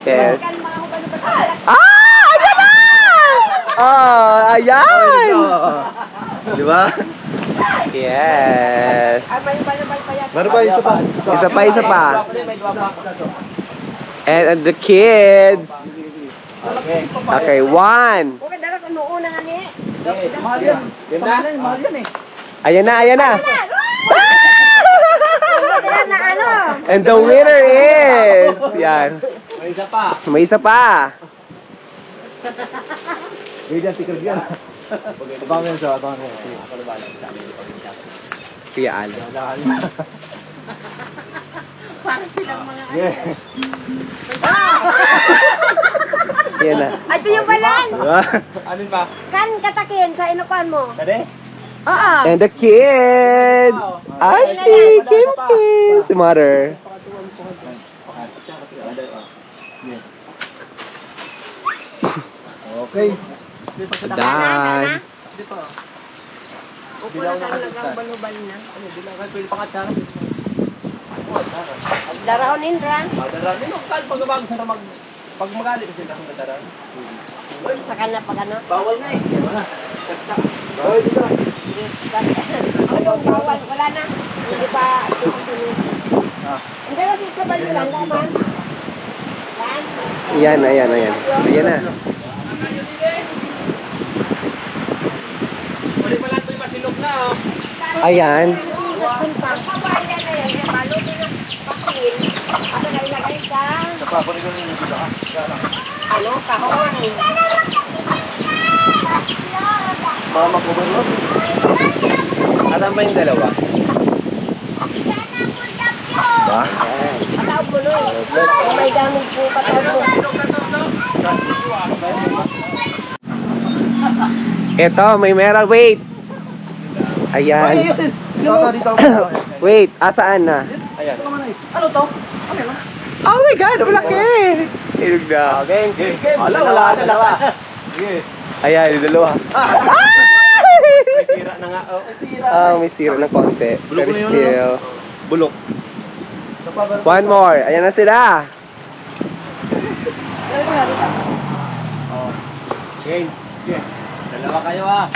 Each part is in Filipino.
Yes. Ah! Ayan na! Ah, ayan! Di ba? Yes. Meron ba isa pa? Isa pa, isa pa. And, and the kids. Okay. Okay, one. Ayan na, ayan na. Ano? And the winner is... Yan. May isa pa. May isa pa. Wait yan, tikar yan. Abangan yan siya, abangan yan. Sige. Kuya Al. Para silang mga Yeah. Yan na. Ay, ito yung balan. Diba? Ano ba? Kan katakin sa inupan mo. Pwede? Oo. And the kids. Ashley, Kim Kim. Si mother. Okay. Done. Upula talagang balubal na. Ano, bilang kayo pwede pangatsaran. Daraon Indra. Madaran din ang kal pag abang sa mag pag magali kasi sila kung. Saka na pag ano. Bawal na eh. Bawal dito. Ano bawal? Wala na. Hindi pa susunod. Ah. Hindi na sa balulan naman. Kan? Ayan, ayan, ayan. Ayan na. Wala pala ito yung masilog na oh. Ayan. Papabayan na yan. Balot na papel. Ano na ilagay sa Sa pa, kunin ko yung dito ah. ano, kahon. Baka mag-overload. Alam ba yung dalawa? Ba? Pataw ko nun. Kung may gamit po, Ito, may meron. Wait. Ayan. Wait, asaan na? Ayan. Ano to? Ano yun? Oh my God, ang laki! Ilog na. Okay, game, game. Wala, wala ka dalawa. Ayan, yung dalawa. May tira na nga. Oh, may tira. Ah, sira ng konti. Bulok Pero na yun, still. Bulok. One more. Ayan na sila. Oh. Game. Game. Dalawa kayo ah.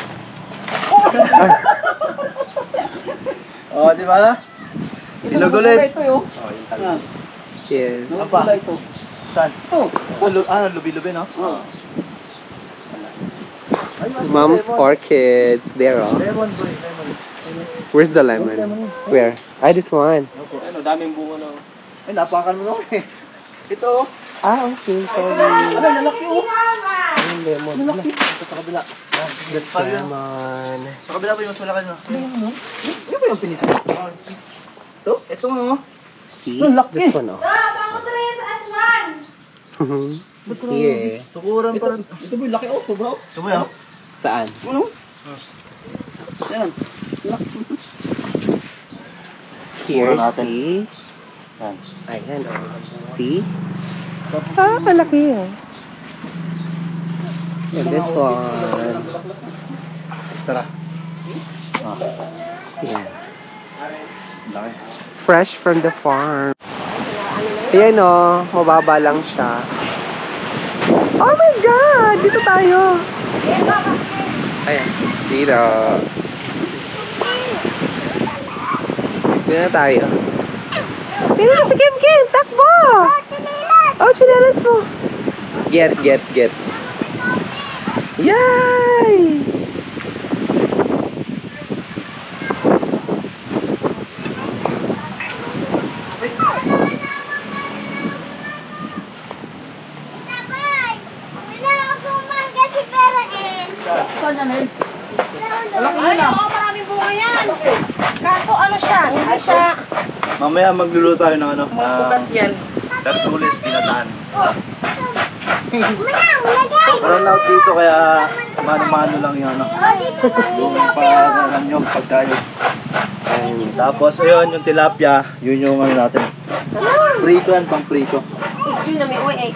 oh, di ba? Silog ulit. Ito yun. Oh, yung tala. Cheers. Ano pa? ito? Saan? Ito. Ah, lu- ah, lubi-lubi, no? Oo. Mom's orchids. There, oh. Lemon, boy. Lemon. Where's the lemon? Where? Ah, this one. Ano, daming bunga na. Ay, napakan mo na eh. Ito. Ah, okay. Sorry. Ano, lalaki oh. Yung lemon. Lalaki. Ito sa kabila. That's lemon. Sa kabila po yung mas malakan mo. Ano? Ano ba yung pinito? Ito? Ito nga oh. See? Ang laki. This one, oh. Here. Tukuran pa rin. Ito ba yung laki oh, bro? Ito ba yan? Saan? Ano? Yan. Here, Tingnan natin. see? Yan. Ayan, oh. See? Ah, malaki, oh. And this one. Tara. Ah, Yeah. Fresh from the farm. Ayan, oh. Mababa lang siya. Oh my God! Dito tayo. Ayan. Dito. Dito na tayo. Dito na si Kim Kim! Takbo! Oh, chinelas mo. Get, get, get. Siya Mamaya magluluto tayo ng ano? magpukat yan. Tertulis, ginataan. Parang lahat dito kaya mano-mano lang yung ano. Yung yung pagkain. Ayan. Tapos yun, yung tilapia, yun yung ano natin. Prito yan, pang prito. Yun na may uwi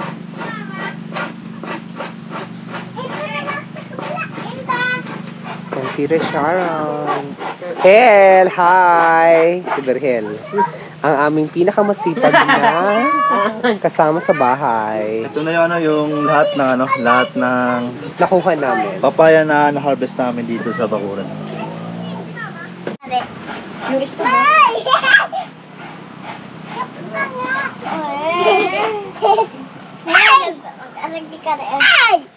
eh. Thank Tita Sharon. Hel, hi! Si Berhel. Ang aming pinakamasipag na kasama sa bahay. Ito na yung ano, yung lahat ng ano, lahat ng Nakuha namin. papaya na na-harvest namin dito sa Bakuran. Luis pa ba? Ay!